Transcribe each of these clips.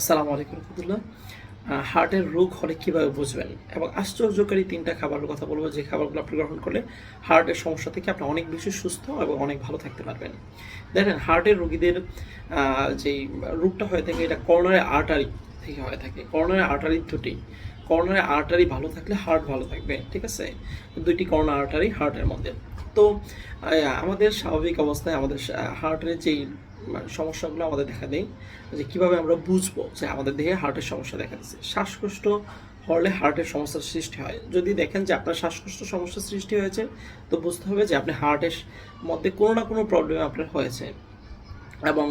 আসসালামু আলাইকুম রহমতুল্লাহ। হার্টের রোগ হলে কীভাবে বুঝবেন? এবং আশ্চর্যকারী তিনটা খাবারের কথা বলব যে খাবারগুলো আপনি গ্রহণ করলে হার্টের সমস্যা থেকে আপনি অনেক বেশি সুস্থ এবং অনেক ভালো থাকতে পারবেন। দেখেন, হার্টের রোগীদের যেই রোগটা হয়ে থাকে, এটা করোনারি আর্টারি থেকে হয়ে থাকে। করোনারি আর্টারি দুটি। করোনারি আর্টারি ভালো থাকলে হার্ট ভালো থাকবে, ঠিক আছে? দুইটি করোনা আর্টারি হার্টের মধ্যে। তো আমাদের স্বাভাবিক অবস্থায় আমাদের হার্টের যেই সমস্যাগুলো আমাদের দেখা দেয় যে কীভাবে আমরা বুঝব যে আমাদের দেহে হার্টের সমস্যা দেখা দিচ্ছে শ্বাসকষ্ট হলে হার্টের সমস্যার সৃষ্টি হয়। যদি দেখেন যে আপনার শ্বাসকষ্ট সমস্যার সৃষ্টি হয়েছে, তো বুঝতে হবে যে আপনি হার্টের মধ্যে কোনো না কোনো প্রবলেম আপনার হয়েছে। এবং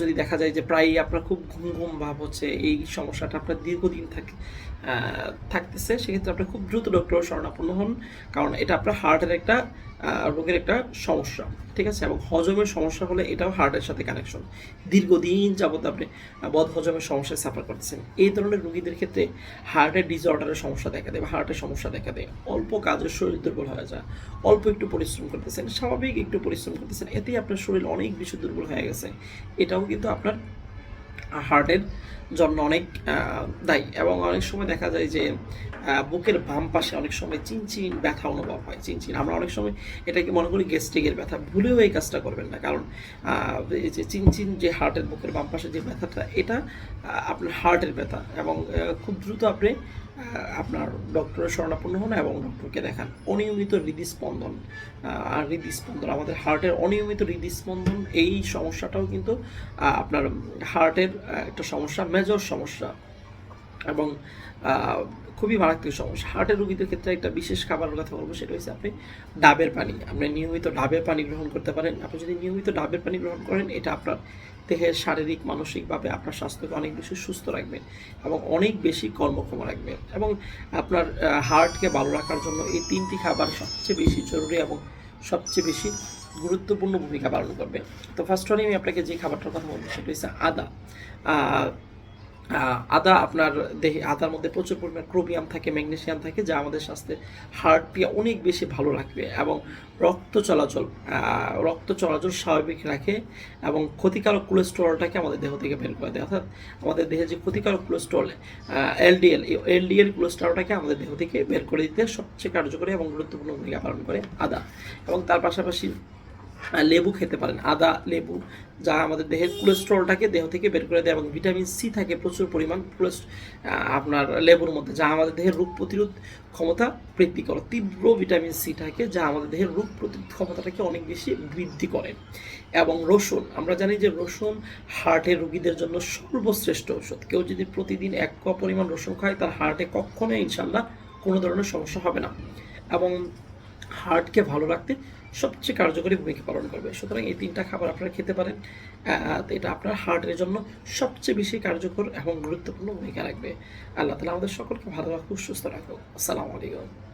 যদি দেখা যায় যে প্রায়ই আপনার খুব ঘুম ঘুম ভাব হচ্ছে, এই সমস্যাটা আপনার দীর্ঘদিন থাকে থাকতেছে, সেক্ষেত্রে আপনি খুব দ্রুত ডক্টরের শরণাপন্ন হন, কারণ এটা আপনার হার্টের একটা রোগের একটা সমস্যা, ঠিক আছে? এবং হজমের সমস্যা হলে এটাও হার্টের সাথে কানেকশন দীর্ঘদিন যাবত আপনি বদ হজমের সমস্যায় সাফার করতেছেন। এই ধরনের রোগীদের ক্ষেত্রে হার্টের ডিসঅর্ডারের সমস্যা দেখা দেয় বা হার্টের সমস্যা দেখা দেয়। অল্প কাজের শরীর দুর্বল হয়ে যায়, অল্প একটু পরিশ্রম করতেছেন, স্বাভাবিক একটু পরিশ্রম করতেছেন, এতেই আপনার শরীর অনেক বেশি দুর্বল হয়ে গেছে। এটাও কিন্তু আপনার হার্টের জন্য অনেক দায়ী। এবং অনেক সময় দেখা যায় যে বুকের বাম পাশে অনেক সময় চিনচিন ব্যথা অনুভব হয়, চিনচিন। আমরা অনেক সময় এটাকে মনে করি গ্যাস্ট্রিকের ব্যথা। ভুলেও এই কাজটা করবেন না। কারণ এই যে চিনচিন যে হার্টের বুকের বাম পাশে যে ব্যথাটা, এটা আপনার হার্টের ব্যথা। এবং খুব দ্রুত আপনি আপনার ডক্টরের শরণাপন্ন হন এবং ডক্টরকে দেখান। অনিয়মিত হৃদস্পন্দন আর হৃদস্পন্দন, আমাদের হার্টের অনিয়মিত হৃদস্পন্দন, এই সমস্যাটাও কিন্তু আপনার হার্টের একটা সমস্যা মেজর সমস্যা এবং খুবই মারাত্মক সমস্যা। হার্টের রোগীদের ক্ষেত্রে একটা বিশেষ খাবারের কথা বলব, সেটা হচ্ছে আপনি ডাবের পানি। আপনি নিয়মিত ডাবের পানি গ্রহণ করতে পারেন। আপনি যদি নিয়মিত ডাবের পানি গ্রহণ করেন, এটা আপনার দেহের শারীরিক, মানসিকভাবে আপনার স্বাস্থ্যকে অনেক বেশি সুস্থ রাখবে এবং অনেক বেশি কর্মক্ষম রাখবে এবং আপনার হার্টকে ভালো রাখার জন্য এই তিনটি খাবার সবচেয়ে বেশি জরুরি এবং সবচেয়ে বেশি গুরুত্বপূর্ণ ভূমিকা পালন করবে। তো ফার্স্ট আমি আপনাকে যে খাবারটার কথা বলব, সেটা হচ্ছে আদা। আদা আপনার দেহে, আদার মধ্যে প্রচুর পরিমাণ ক্রোমিয়াম থাকে ম্যাগনেশিয়াম থাকে, যা আমাদের স্বাস্থ্যে হার্ট পিয়া অনেক বেশি ভালো রাখবে এবং রক্ত চলাচল রক্ত চলাচল স্বাভাবিক রাখে এবং ক্ষতিকারক কোলেস্ট্রলটাকে আমাদের দেহ থেকে বের করে দেয়। অর্থাৎ আমাদের দেহে যে ক্ষতিকারক কোলেস্ট্রল এলডিএল এই এলডিএল কোলেস্টেরলটাকে আমাদের দেহ থেকে বের করে দিতে সবচেয়ে কার্যকরী এবং গুরুত্বপূর্ণ ভূমিকা পালন করে আদা। এবং তার পাশাপাশি লেবু খেতে পারেন, আদা, লেবু, যা আমাদের দেহের কোলেস্ট্রলটাকে দেহ থেকে বের করে দেয় এবং ভিটামিন সি থাকে প্রচুর পরিমাণ আপনার লেবুর মধ্যে, যা আমাদের দেহের রোগ প্রতিরোধ ক্ষমতা বৃদ্ধি করে। তীব্র ভিটামিন সি থাকে, যা আমাদের দেহের রোগ প্রতিরোধ ক্ষমতাটাকে অনেক বেশি বৃদ্ধি করে। এবং রসুন, আমরা জানি যে রসুন হার্টের রোগীদের জন্য সর্বশ্রেষ্ঠ ঔষধ। কেউ যদি প্রতিদিন এক কাপ পরিমাণ রসুন খায়, তার হার্টে কখনোই ইনশাল্লাহ কোনো ধরনের সমস্যা হবে না। এবং হার্টকে ভালো রাখতে সবচেয়ে কার্যকরী ভূমিকা পালন করবে। সুতরাং এই তিনটা খাবার আপনারা খেতে পারেন। এটা আপনার হার্টের জন্য সবচেয়ে বেশি কার্যকর এবং গুরুত্বপূর্ণ ভূমিকা রাখবে। আল্লাহ তালা আমাদের সকলকে ভালো রাখুক, সুস্থ রাখুক। আসসালামু আলাইকুম।